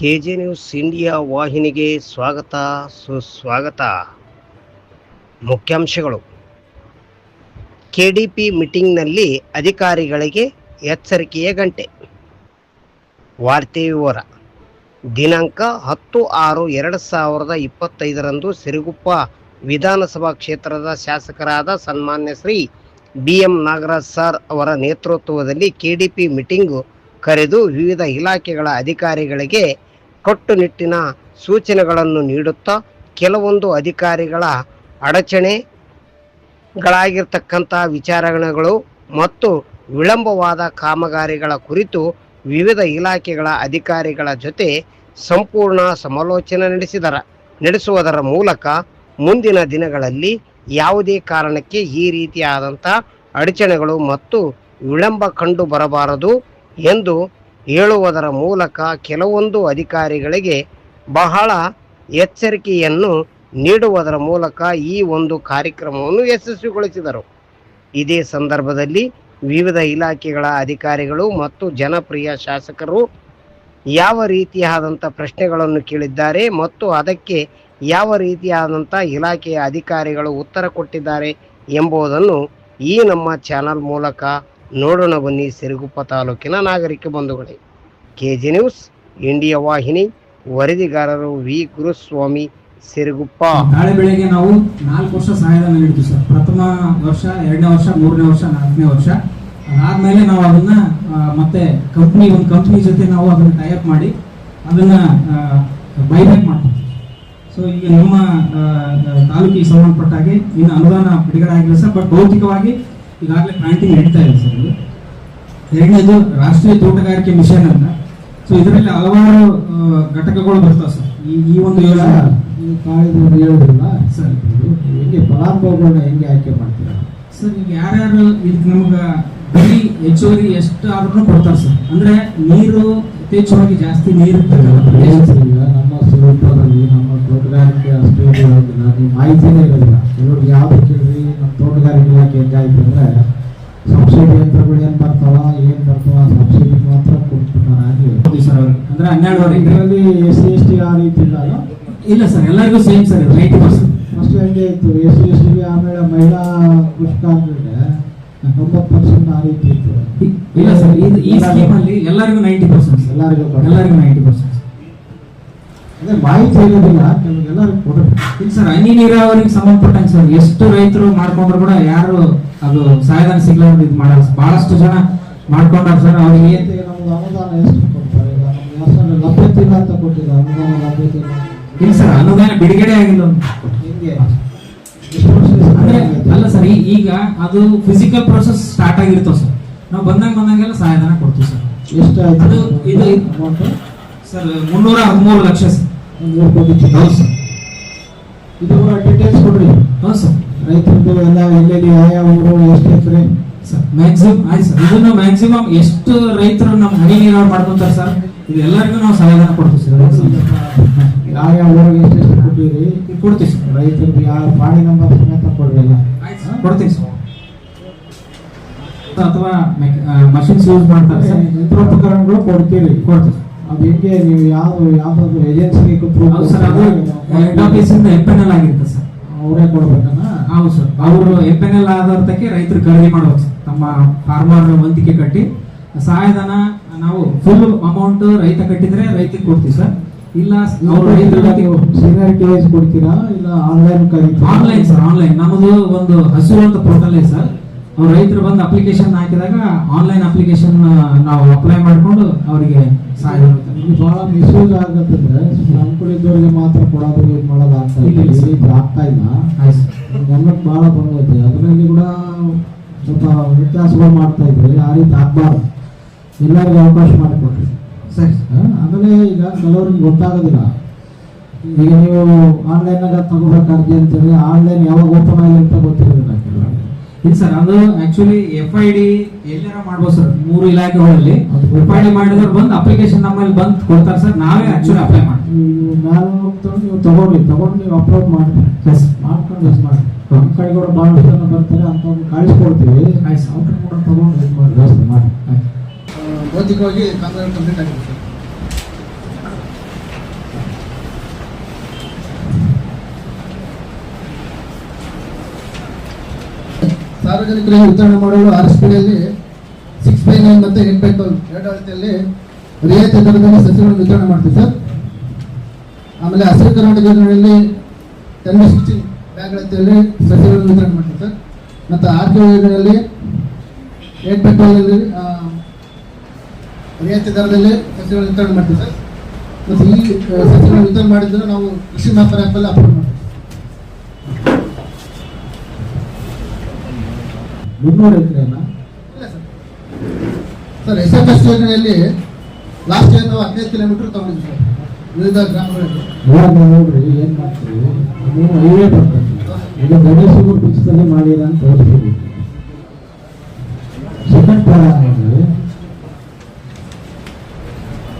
K J news India ವಾಹಿನಿಗೆ ಸ್ವಾಗತ, ಸುಸ್ವಾಗತ. ಮುಖ್ಯಾಂಶಗಳು. ಕೆಡಿಪಿ ಮೀಟಿಂಗ್ನಲ್ಲಿ ಅಧಿಕಾರಿಗಳಿಗೆ ಎಚ್ಚರಿಕೆಯ ಗಂಟೆ. ವಾರ್ತೆ ವಿವರ. ದಿನಾಂಕ ಹತ್ತು ಆರು ಎರಡು ಸಾವಿರದ ಇಪ್ಪತ್ತೈದರಂದು ಸಿರುಗುಪ್ಪ ವಿಧಾನಸಭಾ ಕ್ಷೇತ್ರದ ಶಾಸಕರಾದ ಸನ್ಮಾನ್ಯ Shri B M Nagaraj sir ಅವರ ನೇತೃತ್ವದಲ್ಲಿ ಕೆಡಿಪಿ ಮೀಟಿಂಗು ಕರೆದು ವಿವಿಧ ಇಲಾಖೆಗಳ ಅಧಿಕಾರಿಗಳಿಗೆ ಕಟ್ಟುನಿಟ್ಟಿನ ಸೂಚನೆಗಳನ್ನು ನೀಡುತ್ತಾ ಕೆಲವೊಂದು ಅಧಿಕಾರಿಗಳ ಅಡಚಣೆಗಳಾಗಿರ್ತಕ್ಕಂಥ ವಿಚಾರಗಳು ಮತ್ತು ವಿಳಂಬವಾದ ಕಾಮಗಾರಿಗಳ ಕುರಿತು ವಿವಿಧ ಇಲಾಖೆಗಳ ಅಧಿಕಾರಿಗಳ ಜೊತೆ ಸಂಪೂರ್ಣ ಸಮಾಲೋಚನೆ ನಡೆಸಿದರ, ನಡೆಸುವುದರ ಮೂಲಕ ಮುಂದಿನ ದಿನಗಳಲ್ಲಿ ಯಾವುದೇ ಕಾರಣಕ್ಕೆ ಈ ರೀತಿಯಾದಂಥ ಅಡಚಣೆಗಳು ಮತ್ತು ವಿಳಂಬ ಕಂಡು ಬರಬಾರದು ಎಂದು ಹೇಳುವುದರ ಮೂಲಕ ಕೆಲವೊಂದು ಅಧಿಕಾರಿಗಳಿಗೆ ಬಹಳ ಎಚ್ಚರಿಕೆಯನ್ನು ನೀಡುವುದರ ಮೂಲಕ ಈ ಒಂದು ಕಾರ್ಯಕ್ರಮವನ್ನು ಯಶಸ್ವಿಗೊಳಿಸಿದರು. ಇದೇ ಸಂದರ್ಭದಲ್ಲಿ ವಿವಿಧ ಇಲಾಖೆಗಳ ಅಧಿಕಾರಿಗಳು ಮತ್ತು ಜನಪ್ರಿಯ ಶಾಸಕರು ಯಾವ ರೀತಿಯಾದಂಥ ಪ್ರಶ್ನೆಗಳನ್ನು ಕೇಳಿದ್ದಾರೆ ಮತ್ತು ಅದಕ್ಕೆ ಯಾವ ರೀತಿಯಾದಂಥ ಇಲಾಖೆಯ ಅಧಿಕಾರಿಗಳು ಉತ್ತರ ಕೊಟ್ಟಿದ್ದಾರೆ ಎಂಬುದನ್ನು ಈ ನಮ್ಮ ಚಾನಲ್ ಮೂಲಕ ನೋಡೋಣ ಬನ್ನಿ ಸಿರುಗುಪ್ಪ ತಾಲೂಕಿನ ನಾಗರಿಕ ಬಂಧುಗಳೇ. ಕೆ ಜಿ ನ್ಯೂಸ್, ಇಂಡಿಯಾ ವಾಹಿನಿ, ವರದಿಗಾರರು ವಿ. ಗುರುಸ್ವಾಮಿ, ಸಿರುಗುಪ್ಪ. ನಾಳೆ ಬೆಳಿಗ್ಗೆ ನಾವು ನಾಲ್ಕು ವರ್ಷ ಸಹಾಯಧನ ನೀಡ್ತೀವಿ ಸರ್. ಪ್ರಥಮ ವರ್ಷ, ಎರಡನೇ ವರ್ಷ, ಮೂರನೇ ವರ್ಷ, ನಾಲ್ಕನೇ ವರ್ಷ. ಅದಾದ್ಮೇಲೆ ನಾವು ಅದನ್ನ ಮತ್ತೆ ಕಂಪ್ನಿ ಒಂದು ಕಂಪ್ನಿ ಜೊತೆ ನಾವು ಅದನ್ನ ಟೈಅಪ್ ಮಾಡಿ ಅದನ್ನ ಬೈಬ್ಯಾಕ್ ಮಾಡ್ತೀವಿ ಸೊ ಈಗ ನಮ್ಮ ತಾಲೂಕಿಗೆ ಸಂಬಂಧಪಟ್ಟಾಗೆ ಇನ್ನು ಅನುದಾನ ಬಿಡುಗಡೆ ಆಗಿಲ್ಲ ಸರ್. ಬಟ್ ಭೌತಿಕವಾಗಿ ಈಗಾಗಲೇ ಪ್ಲಾಂಟಿಂಗ್ ನಡೀತಾ ಇದೆ ಸರ್ ಇದು. ಎರಡನೇದು ರಾಷ್ಟ್ರೀಯ ತೋಟಗಾರಿಕೆ ಮಿಷನ್ ಅಂತ. ಸೊ ಇದರಲ್ಲಿ ಹಲವಾರು ಘಟಕಗಳು ಬರ್ತಾವೆ ಸರ್. ಈ ಈ ಒಂದು ಯೋಜನೆ. ಹೇಳುದಿಲ್ಲ ಸರ್. ಹೆಂಗೆ ಫಲಾನುಭವಿಗಳನ್ನ ಹೆಂಗೆ ಆಯ್ಕೆ ಮಾಡ್ತೀರಾ? ಸರ್ ಈಗ ಯಾರ್ಯಾರು ಇದಕ್ಕೆ ನಮ್ಗೆ ಬರೀ ಹೆಚ್ಚುವರಿ ಎಷ್ಟು ಆದ್ರೂ ಕೊಡ್ತಾರೆ ಸರ್. ಅಂದ್ರೆ ನೀರು ಯಥೇಚ್ಛವಾಗಿ ಜಾಸ್ತಿ ನೀರು ನಮ್ಮ ಸ್ವರೂಪದಲ್ಲಿ ನಮ್ಮ ತೋಟಗಾರಿಕೆ ಅಷ್ಟೇ ಮಾಹಿತಿನೇ ಇರೋದಿಲ್ಲ. ಕೆಲವ್ರಿಗೆ ಯಾವ್ದು ಕೇಳಿದ್ರಿ ತೋಟಗಾರಿಕೆ ಇಲಾಖೆ ಹೆಂಗಾಯ್ತು ಅಂದರೆ ಸಬ್ಸಿಡಿ ಯಂತ್ರಗಳು ಏನು ಬರ್ತಾವ ಏನು ಬರ್ತಾವ ಸಬ್ಸಿಡಿ ಮಾತ್ರ ಅವ್ರಿಗೆ ಅಂದ್ರೆ ಹನ್ನೆರಡುವರೆ ಇದರಲ್ಲಿ ಎಸ್ ಸಿ ಎಸ್ ಟಿ ಆ ರೀತಿ ಇಲ್ಲ ಇಲ್ಲ ಸರ್ ಎಲ್ಲರಿಗೂ same sir ninety percent. First ಹೆಂಗೆ ಇತ್ತು. ಎಸ್ ಸಿ ಎಸ್ ಟಿಗೆ ಆಮೇಲೆ ಮಹಿಳಾ ಕೃಷಿಕಾರರಿಗೆ ತೊಂಬತ್ತು ಪರ್ಸೆಂಟ್ ಆ ರೀತಿ ಇತ್ತು ಇಲ್ಲ ಸರ್ ಈ ಸ್ಕೀಮ್ ಅಲ್ಲಿ ಎಲ್ಲರಿಗೂ ನೈಂಟಿ ಪರ್ಸೆಂಟ್ ಎಲ್ಲರಿಗೂ ಎಲ್ಲರಿಗೂ ನೈಂಟಿ ಪರ್ಸೆಂಟ್. ಅದೇ ಮಾಹಿತಿ ಇರೋದಿಲ್ಲ ಕೆಲವು ಎಲ್ಲರಿಗೂ ಕೊಡಬೇಕು ಇಲ್ಲ ಸರ್ ಹನಿ ನೀರಾವರಿಗೆ ಸಂಬಂಧಪಟ್ಟಂಗೆ ಸರ್ ಎಷ್ಟು ರೈತರು ಮಾಡ್ಕೊಂಡ್ರು ಕೂಡ ಯಾರು ಅದು ಸಹಾಯಧನ ಸಿಗ್ಲಾರ್ದು ಇದು ಮಾಡಲ್ಲ ಬಹಳಷ್ಟು ಜನ ಮಾಡ್ಕೊಂಡಾರ ಸರ್ ಅವ್ರಿಗೆ ನಮ್ಗೆ ಅನುದಾನ ಎಷ್ಟು ಕೊಡ್ತಾರೆ? ಈಗ ನಮ್ಗೆ ಲಭ್ಯತೆ ಇಲ್ಲ ಅಂತ ಕೊಟ್ಟಿದ್ದ ಅನುದಾನ ಲಭ್ಯತೆ ಇಲ್ಲ ಇಲ್ಲ ಸರ್ ಅನುದಾನ ಬಿಡುಗಡೆ ಆಗಿಲ್ಲ. ಹೆಂಗೆ? ಅಂದ್ರೆ ಅಲ್ಲ ಸರ್ ಈಗ ಅದು ಫಿಸಿಕಲ್ ಪ್ರೋಸೆಸ್ ಸ್ಟಾರ್ಟ್ ಆಗಿರ್ತಾವ ಸರ್. ನಾವು ಬಂದಂಗೆ ಬಂದಂಗೆಲ್ಲ ಸಹಾಯಧನ ಕೊಡ್ತೀವಿ ಸರ್. ಎಷ್ಟು ಅದು ಇದು ಸರ್ ಮುನ್ನೂರ ಹದಿಮೂರು ಲಕ್ಷ ಸರ್. ಹೌದು ಸರ್ ಇದು ಡೀಟೇಲ್ಸ್ ಕೊಡ್ರಿ ಹೌದು ಸರ್ ರೈತರದ್ದು ಎಲ್ಲ ಎಲ್ಲೆಲ್ಲಿ ಯಾವ ಊರು ಎಷ್ಟು ಎಕರೆ ಸರ್ ಮ್ಯಾಕ್ಸಿಮಮ್ ಆಯ್ತು ಸರ್ ಇದನ್ನು ಮ್ಯಾಕ್ಸಿಮಮ್ ಎಷ್ಟು ರೈತರು ನಮ್ಮ ಹನಿ ನೀರಾವರಿ ಮಾಡ್ಕೊಂತಾರೆ ಸರ್ ಇದು ಎಲ್ಲರಿಗೂ ನಾವು ಸಮಾಧಾನ ಕೊಡ್ತೀವಿ ಸರ್ ಯಾವ ಯಾವ ಊರಿಗೆ ಕೊಡ್ತೀವಿ ಸರ್ ರೈತರಿಗೆ ಯಾವ ಪಾಣಿ ನಂಬರ್ ಸಮೇತ ಸರ್ ಕೊಡ್ತೀವಿ ಸರ್ ಅಥವಾ ಮಷಿನ್ಸ್ ಯೂಸ್ ಮಾಡ್ತಾರೆ ಸರ್ ಯಂತ್ರೋಪಕರಣಗಳು ಕೊಡ್ತೀವಿ ಕೊಡ್ತೀವಿ ಅದು ಹೆಂಗೆ ನೀವು ಯಾವ ಯಾವ್ದಾದ್ರು ಏಜೆನ್ಸಿಗೆ ಕೊಟ್ಟರು ಸರ್ ಅದು ಹೆಡ್ ಆಫೀಸ್ ಇಂದ ಎಫ್ ಆಗಿರುತ್ತೆ ಸರ್. ಅವರೇ ಕೊಡ್ಬೇಕನ್ನ ಹೌದು ಸರ್. ಅವರು ಎಫ್ ಎನ್ ಎಲ್ ಆಧಾರಕ್ಕೆ ರೈತರು ಖರೀದಿ ಮಾಡ್ಬೇಕು ಸರ್. ತಮ್ಮ ಫಾರ್ಮರ್ ವಂತಿಕೆ ಕಟ್ಟಿ ಸಹಾಯಧನ ನಾವು ಫುಲ್ ಅಮೌಂಟ್ ರೈತ ಕಟ್ಟಿದ್ರೆ ರೈತರಿಗೆ ಕೊಡ್ತೀವಿ ಸರ್. ಇಲ್ಲ ಸೀನಿಯಾರಿಟಿ ವೈಸ್ ಕೊಡ್ತೀರಾ? ಇಲ್ಲ ಆನ್ಲೈನ್ ಆನ್ಲೈನ್ ಸರ್ ಆನ್ಲೈನ್ ನಮ್ಮದು ಒಂದು ಹಸಿರು ಅಂತ ಪೋರ್ಟಲ್ ಇದೆ ಸರ್. ಅವ್ರು ರೈತರು ಬಂದು ಅಪ್ಲಿಕೇಶನ್ ಹಾಕಿದಾಗ ಆನ್ಲೈನ್ ಅಪ್ಲಿಕೇಶನ್ ನಾವು ಅಪ್ಲೈ ಮಾಡಿಕೊಂಡು ಅವರಿಗೆ ಸಹಾಯ ಇದು ಬಹಳ ಮಿಸ್ಯೂಸ್ ಆಗತ್ತಂದ್ರೆ ಅನ್ಕೊಂಡಿದ್ದವರಿಗೆ ಮಾತ್ರ ಕೊಡೋದು ಇದು ಮಾಡೋದು ಆಗ್ತಾ ಇಲ್ಲ. ಆಗ್ತಾ ಇಲ್ಲ. ಗಮನಕ್ಕೆ ಬಹಳ ಬಂದೈತೆ. ಅದರಲ್ಲಿ ಕೂಡ ಸ್ವಲ್ಪ ವ್ಯತ್ಯಾಸಗಳು ಮಾಡ್ತಾ ಇದ್ರಿ ಆ ರೀತಿ ಆಗ್ಬಾರ್ದು. ಎಲ್ಲರಿಗೂ ಅವಕಾಶ ಮಾಡಿಕೊಡ್ರಿ ಸರಿ. ಆಮೇಲೆ ಈಗ ಕೆಲವರಿಗೆ ಗೊತ್ತಾಗೋದಿಲ್ಲ. ಈಗ ನೀವು ಆನ್ಲೈನಾಗ ತಗೋಬೇಕಾಗಿ ಅಂತೇಳಿ ಆನ್ಲೈನ್ ಯಾವಾಗ ಓಪನ್ ಅಂತ ಗೊತ್ತಿರೋದಿಲ್ಲ. ಇಲ್ಲ ಸರ್ ಅದು ಆಕ್ಚುಲಿ ಎಫ್ ಐ ಡಿ ಎಲ್ಲಾರ ಮಾಡ್ಬೋದು ಸರ್ ಮೂರು ಇಲಾಖೆಗಳಲ್ಲಿ. ಎಫ್ ಐ ಡಿ ಮಾಡಿದವ್ರು ಬಂದು ಅಪ್ಲಿಕೇಶನ್ ನಮ್ಮಲ್ಲಿ ಬಂದು ಕೊಡ್ತಾರೆ ಸರ್ ನಾವೇ ಆಕ್ಚುಲಿ ಅಪ್ಲೈ ಮಾಡ್ತೀವಿ. ಹೋಗ್ತಾರೆ ನೀವು ತಗೊಳ್ಳಿ ತಗೊಂಡು ನೀವು ಅಪ್ಲೋಡ್ ಮಾಡಿ. ಮಾಡ್ಕೊಂಡು ಯೂಸ್ ಮಾಡಿ. ನಮ್ಮ ಕಡೆ ಕೂಡ ಭಾಳ ಜನ ಬರ್ತಾರೆ ಅಂತ ಕಳಿಸ್ಕೊಡ್ತೀವಿ. ಅವ್ರ ಕೂಡ ತಗೊಂಡು ಇದು ಮಾಡಿ. ವ್ಯವಸ್ಥೆ ಮಾಡಿ. ಭೌತಿಕವಾಗಿ ಕಾಮಗಾರಿ ಕಂಪ್ಲೀಟ್ ಆಗಿದೆ ಸರ್. ಸಾರ್ವಜನಿಕರಿಗೆ ವಿತರಣೆ ಮಾಡಲು R S six by nine ಮತ್ತು ಏಟ್ ಬೈ ಟ್ವೆಲ್ ಎರಡು ಅಳತೆಯಲ್ಲಿ ರಿಯಾಯಿತಿ ದರದಲ್ಲಿ ಸಸಿಗಳನ್ನು ವಿತರಣೆ ಮಾಡ್ತೀವಿ ಸರ್. ಆಮೇಲೆ ಹಸಿರು ಕರ್ನಾಟಕ ಯೋಜನೆಯಲ್ಲಿ ಟೆನ್ ಬೈ ಬ್ಯಾಗ್ ಅಳತೆಯಲ್ಲಿ ಸಸಿಗಳನ್ನು ವಿತರಣೆ ಮಾಡ್ತೀವಿ ಸರ್. ಮತ್ತು ಆರ್ ಕೆ ಯೋಜನೆಯಲ್ಲಿ ಏಟ್ ಬೈ ಟ್ವೆಲ್ ರಿಯಾಯಿತಿ ದರದಲ್ಲಿ ಸಸಿಗಳನ್ನು ವಿತರಣೆ ಮಾಡ್ತೀವಿ ಸರ್. ಮತ್ತು ಈ ಸಸಿಗಳನ್ನು ವಿತರಣೆ ಮಾಡಿದ್ರೆ ನಾವು ಕೃಷಿ ಮಾಪನ ಆ್ಯಪಲ್ಲಿ ಅಪ್ಲೋಡ್ ಮಾಡ್ತೀವಿ. ಮುನ್ನೂರು ಎಕರೆನ? ಇಲ್ಲ sir. Sir S F S ಯೋಜನೆಯಲ್ಲಿ ಲಾಸ್ಟ್ ಇಯರ್ ನಾವು ಹದಿನೈದು ಕಿಲೋಮೀಟರ್ ತಗೊಂಡಿದ್ವಿ ಸರ್. ವಿವಿಧ ಗ್ರಾಮಗಳಲ್ಲಿ. ನೋಡ್ರಿ ಏನ್ ಮಾಡ್ತೀವಿ ನೀವು ಹೈವೇ ಬರ್ತದೆ ಈಗ ಗಣೇಶಗುರು ಪಕ್ಷದಲ್ಲಿ ಮಾಡಿದ ಅಂತ ತೋರಿಸ್ತೀವಿ ಸೆಕೆಂಡ್ ನೋಡ್ರಿ.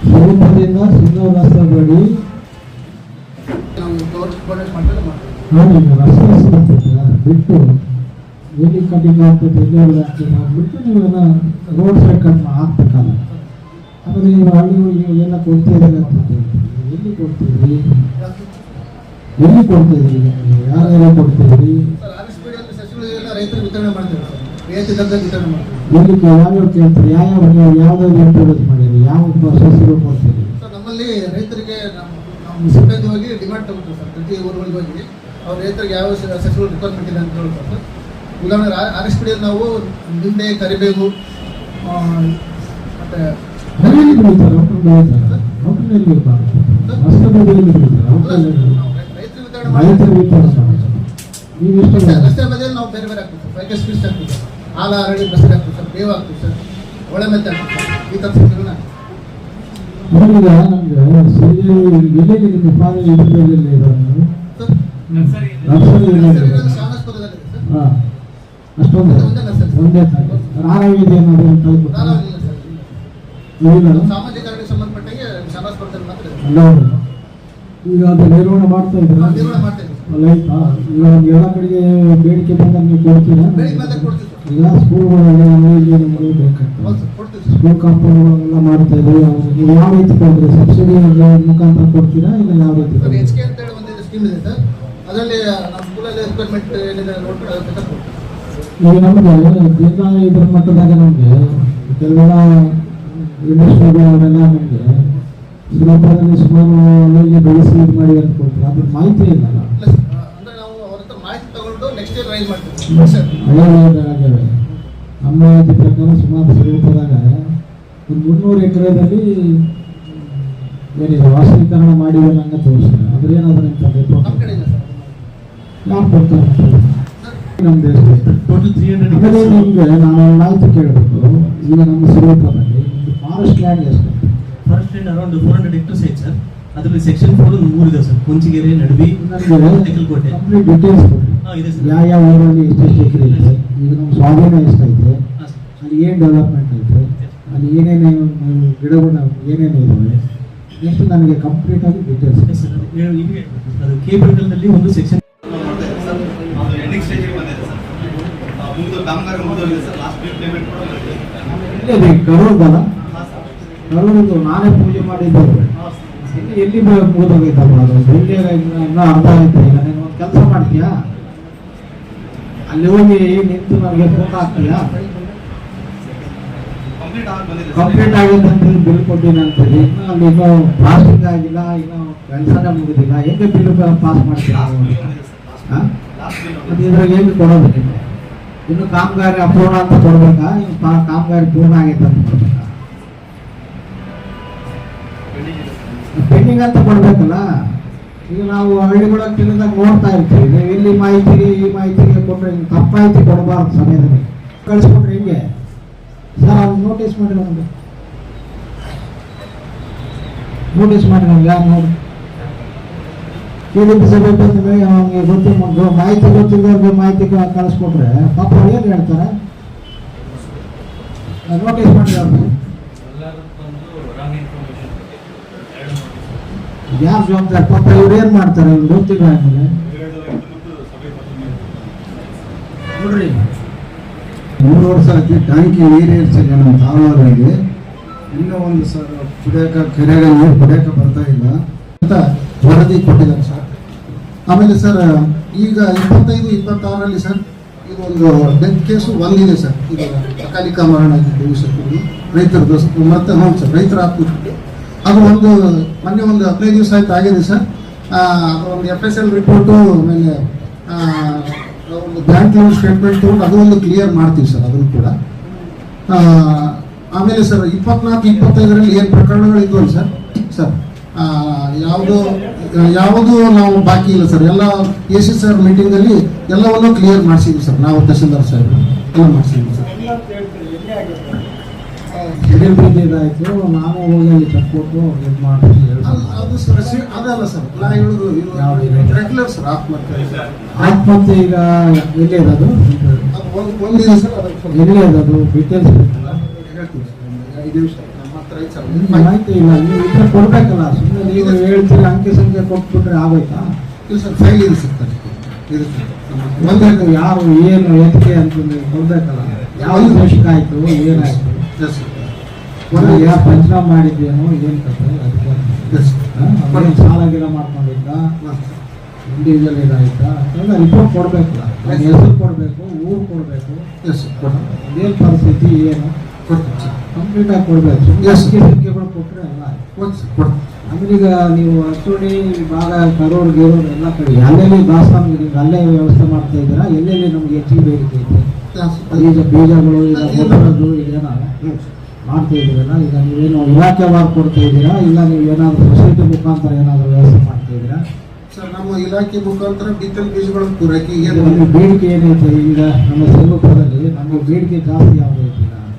ಸ್ವರೂಪದಿಂದ ಸಿಂಧೂರು ರಸ್ತೆ ಬಳಿ ನಾವು ಗೌರ್ಮೆಂಟ್ ಮಾಡ್ತೀವಿ. ನೋಡಿ ರಸ್ತೆ ಬಿಟ್ಟು ಎಲ್ಲಿ ಕಟಿಂಗ್ ಅಂತ ಎಲ್ಲಿ ಒಳ್ಳೆ ಆಗ್ತದೆ ಬಿಟ್ಟು ನೀವೆಲ್ಲ ರೋಡ್ ಸೈಡ್ ಕಟ್ ಹಾಕ್ಬೇಕಲ್ಲ. ಆಮೇಲೆ ನೀವು ಹಳ್ಳಿಗಳಿಗೆ ಎಲ್ಲ ಕೊಡ್ತಾ ಇದ್ದೀರಿ ಅಂತ ಎಲ್ಲಿ ಕೊಡ್ತೀರಿ ಎಲ್ಲಿ ಕೊಡ್ತೀರಿ ಯಾರ್ಯಾರು ಕೊಡ್ತೀರಿ ವಿತರಣೆ ಮಾಡ್ತೀವಿ ಎಲ್ಲಿ ಯಾವ್ಯಾವ ಕೇಳ್ತೀರಿ ಯಾವ್ಯಾವ ನೀವು ಯಾವ್ದಾದ್ರು ಇಂಟ್ರೊಡ್ಯೂಸ್ ಮಾಡಿರಿ ಯಾವ ಸಸಿಗಳು ಕೊಡ್ತೀರಿ ನಮ್ಮಲ್ಲಿ ರೈತರಿಗೆ ಸಿಬ್ಬಂದಿ ಹೋಗಿ ಡಿಮಾಂಡ್ ತಗೊಳ್ತೀವಿ ಸರ್ ಪ್ರತಿ ಊರುಗಳಿಗೆ ಅವ್ರ ರೈತರಿಗೆ ಯಾವ ಸ- ಸಸಿಗಳು ರಿಕ್ವೈರ್ಮೆಂಟ್ ಇದೆ ಅಂತ ಹೇಳ್ತಾರೆ ಉದಾಹರಣೆ ಆರ್ ಎಸ್ ಪಿ ಡಿಯಲ್ಲಿ ನಾವು ಕರಿಬೇಕು ಆ, ಮತ್ತೆ ರಸ್ತೆ ಬದಿಯಲ್ಲಿ ನಾವು ಬೇರೆ ಬೇರೆ ಹಾಕ್ತೀವಿ ಫೈವ್ ಹಾಕ್ತೀವಿ ಸರ್ ಹಾಲ ಹರಳಿ ಬಸ್ಸಲ್ಲಿ ಹಾಕ್ತೀವಿ ಸರ್ ಬೇವು ಹಾಕ್ತೀವಿ ಸರ್. ಒಳ್ಳೆ ಮೆತ್ತೆ ಹಾಕ್ತೀವಿ ಸರ್. ಈ ಥರ ಈಗ ನಮ್ಗೆ. ನಿಮ್ಮ ಇದರಲ್ಲಿ ಇರೋದು ನರ್ಸರಿ ಹಾ. ಅಷ್ಟೊಂದು ಒಂದೇ ಅನ್ನೋದು ಮಾತ್ರ. ಈಗ ಅದು ನಿರ್ವಹಣೆ ಮಾಡ್ತಾ ಇದ್ದೀರಾ? ಆಯ್ತಾ? ಈಗ ಎಲ್ಲ ಕಡೆಗೆ ಬೇಡಿಕೆ ಬಂದಾಗ ನೀವು ಕೊಡ್ತೀರಾ? ಈಗ ಸ್ಕೂಲ್ಗಳಲ್ಲಿ ನಮಗೆ ಬೇಕಾಗ್ತದೆ. ಸರ್ ಸ್ಕೂಲ್ ಕಾಂಪೌಂಡ್ಗಳೆಲ್ಲ ಮಾಡ್ತಾ ಇದ್ದೀವಿ ನೀವು ಯಾವ ರೀತಿ ಕೊಡ್ತೀರಿ? ಸಬ್ಸಿಡಿ ಮುಖಾಂತರ ಕೊಡ್ತೀರಾ? ಇಲ್ಲ ಯಾವ ರೀತಿ ಎಚ್ ಅಂತೇಳಿ ಒಂದು ಸ್ಕೀಮ್ ಇದೆ ಸರ್. ಅದರಲ್ಲಿ ನಮ್ಮ ಸ್ಕೂಲಲ್ಲಿ ಎಕ್ಸ್ಪೆರಿಮೆಂಟ್ ಏನಿದೆ ನೋಡ್ಕೊಂಡು ಈಗ ನಮಗೆ ಜಿಲ್ಲಾ ಇದ್ರ ಮಟ್ಟದಾಗ ನಮಗೆ ಕೆಲವೆಲ್ಲ ಇಂಡಸ್ಟ್ರಿಗಳು ಅವೆಲ್ಲ ನಮಗೆ ಶ್ರೀಲಂಕಾದಲ್ಲಿ ಸುಮಾರು ಅಲ್ಲಿ ಬೆಳೆಸಿ ಇದು ಮಾಡಿ ಅಂತ ಕೊಡ್ತಾರೆ ಅದ್ರ ಮಾಹಿತಿ ಇಲ್ಲಲ್ಲ ಇಲ್ಲ ನಮ್ಮ ಮಾಹಿತಿ ಪ್ರಕಾರ ಸುಮಾರು ಸ್ವರೂಪದಾಗ ಒಂದು ಮುನ್ನೂರು ಎಕರೆದಲ್ಲಿ ಏನಿದೆ ವಾಸೀಕರಣ ಮಾಡಿವೆ ನಂಗೆ ತೋರಿಸ್ತಾರೆ. ಅದ್ರ ಏನಾದ್ರು ಇದೆ ಯಾರು ಕೊಡ್ತಾರೆ? ನಮ್ಮ ದೇಶದಲ್ಲಿ ಟೋಟಲ್ ತ್ರೀ ಹಂಡ್ರೆಡ್ ನಿಮಗೆ ನಾನು ಮಾಹಿತಿ ಕೇಳಬೇಕು ಈಗ ನಮ್ಮ ಸ್ವರೂಪದಲ್ಲಿ ಫಾರೆಸ್ಟ್ ಲ್ಯಾಂಡ್ ಎಷ್ಟು forest land around four hundred hectares ಐತೆ ಸರ್ ಅದರಲ್ಲಿ ಸೆಕ್ಷನ್ ಫೋರ್ ಮೂರು ಇದೆ ಸರ್ ಕುಂಚಿಗೆರೆ ನಡುವಿ ತೆಕ್ಕಲಕೋಟೆ ಕಂಪ್ಲೀಟ್ ಡೀಟೇಲ್ಸ್ ಇದೆ ಸರ್ ಯಾವ ಯಾವ ಊರಲ್ಲಿ ಎಷ್ಟೆಷ್ಟು ಎಕರೆ ಇದೆ ಈಗ ನಮ್ಮ ಸ್ವಾಧೀನ ಎಷ್ಟೈತೆ ಅಲ್ಲಿ ಏನು ಡೆವಲಪ್ಮೆಂಟ್ ಐತೆ ಅಲ್ಲಿ ಏನೇನು ಗಿಡಗಳು ಏನೇನು ಇದ್ದಾವೆ ಎಷ್ಟು ನನಗೆ ಕಂಪ್ಲೀಟ್ ಆಗಿ ಡೀಟೇಲ್ಸ್ ಅದು. ಅದು ಕೇಬಲ್ಗಳಲ್ಲಿ ಒಂದು ಸೆಕ್ಷನ್ ಎಂಡಿಂಗ್ ಸ್ಟೇಜಿಗೆ ಬಂದಿದೆ ಸರ್ ಆ, ಮುಗಿದು ಕಾಮಗಾರಿ ಮುಗಿದೋಗಿದೆ ಸರ್ ಲಾಸ್ಟ್ ವೀಕ್ ಪೇಮೆಂಟ್ ಕೂಡ ಬಂದಿದೆ ಇಲ್ಲೇ ಕರೋದಲ್ಲ ಕರೋದು ನಾನೇ ಪೂಜೆ ಮಾಡಿದ್ದು. ಎಲ್ಲಿ ಎಲ್ಲಿ ಮುಗಿದೋಗೈತಪ್ಪ ಅದು? ಇನ್ನೂ ಅರ್ಧ ಆಯ್ತು. ಈಗ ನೀನು ಒಂದು ಕೆಲಸ ಮಾಡ್ತೀಯಾ? ಅಲ್ಲಿ ಹೋಗಿ ನಿಂತು ನನಗೆ ಫೋನ್ ಹಾಕ್ತೀಯಾ? ಕಂಪ್ಲೀಟ್ ಆಗಿದೆ ಅಂತ ಹೇಳಿ ಬಿಲ್ ಕೊಟ್ಟಿನಿ ಅಂತೇಳಿ ಇನ್ನು ಅಲ್ಲಿ ಇನ್ನೂ ಪಾಸಿಂಗ್ ಆಗಿಲ್ಲ ಇನ್ನು ಕೆಲಸನೇ ಮುಗಿದಿಲ್ಲ. ಹೆಂಗೆ ಬಿಲ್ ಪಾಸ್ ಮಾಡ್ತೀರಾ? ಇದ್ರಾಗ ಹೆಂಗೆ ಕೊಡೋದು ನೀವು ಇನ್ನು ಕಾಮಗಾರಿ ಅಪೂರ್ಣ ಅಂತ ಕೊಡ್ಬೇಕಾ? ಇನ್ನು ಕಾಮಗಾರಿ ಪೂರ್ಣ ಆಗೈತೆ ಅಂತ ಕೊಡ್ಬೇಕಾ? ಪೆಂಡಿಂಗ್ ಅಂತ ಕೊಡ್ಬೇಕಲ್ಲ? ಈಗ ನಾವು ಹಳ್ಳಿಗಳಾಗ ತಿಳಿದಾಗ ನೋಡ್ತಾ ಇರ್ತೀವಿ. ನೀವು ಎಲ್ಲಿ ಮಾಹಿತಿ ಈ ಮಾಹಿತಿಗೆ ಕೊಟ್ಟರೆ ಹಿಂಗೆ ಮಾಹಿತಿ ಕೊಡಬಾರ್ದು ಸಮಯದಲ್ಲಿ. ಕಳಿಸ್ಕೊಟ್ರೆ ಹಿಂಗೆ? ಸರ್ ಅವ್ನು ನೋಟಿಸ್ ಮಾಡಿ ನಮಗೆ ನೋಟಿಸ್ ಮಾಡಿ ನಮ್ಗೆ ಯಾರು ನೋಡಿ. ಕೆ ಡಿ ಪಿ ಸಭೆ ಬಂದ ಮೇಲೆ ಅವನಿಗೆ ಗೊತ್ತಿಲ್ಲ ಮಾಹಿತಿ ಗೊತ್ತಿಲ್ಲದವ್ರಿಗೆ ಮಾಹಿತಿ ಕಳಿಸ್ಕೊಟ್ರೆ. ಪಾಪ ಅವ್ರು ಏನು ಹೇಳ್ತಾರೆ? ನೋಟಿಸ್ ಮಾಡಿ ಯಾರು ಜವಾಬ್ದಾರಿ? ಪಾಪ ಇವ್ರು ಏನು ಮಾಡ್ತಾರೆ? ಇವ್ರು ಗೊತ್ತಿಲ್ಲ ಆಮೇಲೆ ನೋಡ್ರಿ. ಮೂರು ವರ್ಷ ಆಯ್ತು ಟ್ಯಾಂಕಿ ನೀರು ಇರ್ಸಿಲ್ಲ ನಮ್ಮ ಧಾರವಾಡಿಗೆ ಇನ್ನೂ ಒಂದು ಸರ್ ಕುಡಿಯೋಕೆ ಕೆರೆಗೆ ನೀರು ಕುಡಿಯೋಕೆ ಬರ್ತಾ ಇಲ್ಲ. ಅಂತ ವರದಿ ಕೊಟ್ಟಿದ್ದಾರೆ ಸರ್. ಆಮೇಲೆ ಸರ್, ಈಗ ಇಪ್ಪತ್ತೈದು, ಇಪ್ಪತ್ತಾರರಲ್ಲಿ ಸರ್ ಇದು ಒಂದು ಡೆತ್ ಕೇಸು ಒಂದಿದೆ ಸರ್. ಈಗ ಅಕಾಲಿಕ ಮರಣ ಆಗಿದ್ದು ಸರ್ ರೈತರ ದೋಸ್ತು, ಮತ್ತೆ ಹ್ಞೂ ಸರ್, ರೈತರ ಆತ್ಮಹತ್ಯೆ. ಅದು ಒಂದು, ಮೊನ್ನೆ ಒಂದು ಹದಿನೈದು ದಿವಸ ಆಯ್ತು, ಆಗಿದೆ ಸರ್. ಒಂದು ಎಫ್ ಎಸ್ ಎಲ್ ರಿಪೋರ್ಟು ಆಮೇಲೆ ಒಂದು ಬ್ಯಾಂಕ್ ಲೋನ್ ಸ್ಟೇಟ್ಮೆಂಟ್ ಅದು ಒಂದು ಕ್ಲಿಯರ್ ಮಾಡ್ತೀವಿ ಸರ್, ಅದನ್ನು ಕೂಡ. ಆಮೇಲೆ ಸರ್, ಇಪ್ಪತ್ನಾಲ್ಕು, ಇಪ್ಪತ್ತೈದರಲ್ಲಿ ಏನು ಪ್ರಕರಣಗಳು ಇದ್ವಲ್ಲ ಸರ್? ಸರ್ ಯಾವುದು ಯಾವುದು ನಾವು ಬಾಕಿ ಇಲ್ಲ ಸರ್. ಎಲ್ಲ ಎ ಸಿ ಸರ್ ಮೀಟಿಂಗಲ್ಲಿ ಎಲ್ಲವನ್ನು ಕ್ಲಿಯರ್ ಮಾಡಿಸಿದ್ವಿ ಸರ್. ನಾವು ತಹಸೀಲ್ದಾರ್ ಸಾಹೇಬ್ ಎಲ್ಲ ಮಾಡಿಸಿದ್ವಿ ಸರ್. ಇದಾಯ್ತು ನಾನು ಹೋಗಿ ಅಲ್ಲಿ ಚೆಕ್ ಕೊಟ್ಟು ಇದು ಮಾಡಿ ಅದು- ಅದು ಸರ್ ಅದಲ್ಲ ಸರ್. ನಾ ಹೇಳುದು ರೆಗ್ಯುಲರ್ ಸರ್ ಆತ್ಮಹತ್ಯೆ. ಆತ್ಮಹತ್ಯೆ ಈಗ ಎಲ್ಲಿ ಇರೋದು? ಅದು ಒಂದು ಒಂದಿದೆ ಸರ್ ಎಲ್ಲಿ ಇರೋದು? ಡೀಟೇಲ್ಸ್ ಹೇಳ್ತೀನಿ ಸರ್ ಐದು ನಿಮಿಷ ಮಾಹಿತಿ ಇಲ್ಲ ನೀವು ಇದ್ರೆ ಕೊಡ್ಬೇಕಲ್ಲ ಸುಮ್ಮನೆ ನೀವು ಹೇಳ್ತೀರಿ ಅಂಕಿ ಸಂಖ್ಯೆ ಕೊಟ್ಬಿಟ್ರೆ ಆಗೋಯ್ತಾ? ಇಲ್ಲ ಸರ್ ಫೈಲ್ ಇದೆ ಸರ್. ಇದೆ ಯಾರು ಏನು ಎದಕ್ಕೆ ಅಂತ ನೀವು ಕೊಡ್ಬೇಕಲ್ಲ ಯಾವ ದೋಷಕ್ಕೆ ಆಯ್ತು ಏನಾಯ್ತು? ಯಾ ಪಂಚನಾಮ ಮಾಡಿದ್ಯೇನೋ ಏನ್ ಕತೆ? ಅದಕ್ಕೆ ಸಾಲ ಗಿಲ ಮಾಡ್ಕೊಂಡಿದ್ದ. ಇಂಡಿವಿಜುವಲ್ ಇದಾಯ್ತಾ? ಎಲ್ಲ ರಿಪೋರ್ಟ್ ಕೊಡ್ಬೇಕಲ್ಲ. ಹೆಸರು ಕೊಡಬೇಕು ಊರು ಕೊಡಬೇಕು. ಏನ್. ಪರಿಸ್ಥಿತಿ ಏನು? ಕೊಡ್ತೀನಿ ಸರ್. ಕಂಪ್ಲೀಟ್ ಆಗಿ ಕೊಡ್ಬೇಕು. ಸಂಖ್ಯೆ ಸಂಖ್ಯೆಗಳು ಕೊಟ್ಟರೆ ಅಲ್ಲ. ಕೊಡ್ತೀನಿ. ಆಮೇಲೆ ಈಗ ನೀವು ಅಷ್ಟೋಡಿ ಭಾಗ ಕರೋರು ಗೇರೋರು ಎಲ್ಲ ಕಡೆ ಎಲ್ಲೆಲ್ಲಿ ದಾಸ್ತಾನು ಈಗ ಅಲ್ಲೇ ವ್ಯವಸ್ಥೆ ಮಾಡ್ತಾ ಇದ್ದೀರಾ? ಎಲ್ಲೆಲ್ಲಿ ನಮ್ಗೆ ಹೆಚ್ಚಿಗೆ ಬೇಡಿಕೆ ಐತೆ ಬೀಜ ಬೀಜಗಳು ಈಗ ಗೊಬ್ಬರದ್ದು sir. ಮಾಡ್ತಾ ಇದ್ದೀರಲ್ಲ ಈಗ ನೀವೇನು ಇಲಾಖೆವಾರು ಕೊಡ್ತಾ ಇದ್ದೀರಾ? ಇಲ್ಲ ನೀವು ಏನಾದರೂ ಸೊಸೈಟಿ ಮುಖಾಂತರ ಏನಾದರೂ ವ್ಯವಸ್ಥೆ ಮಾಡ್ತಾ ಇದ್ದೀರಾ? ಸರ್ ನಮ್ಮ ಇಲಾಖೆ ಮುಖಾಂತರ ಬಿತ್ತಲ್ ಬೀಜಗಳ ಪೂರೈಕೆ ಈಗ ಬೇಡಿಕೆ ಏನೈತೆ ಈಗ ನಮ್ಮ ಸಮೀಪದಲ್ಲಿ ನಮ್ಮ ಬೇಡಿಕೆ ಜಾಸ್ತಿ ಯಾವ್ದು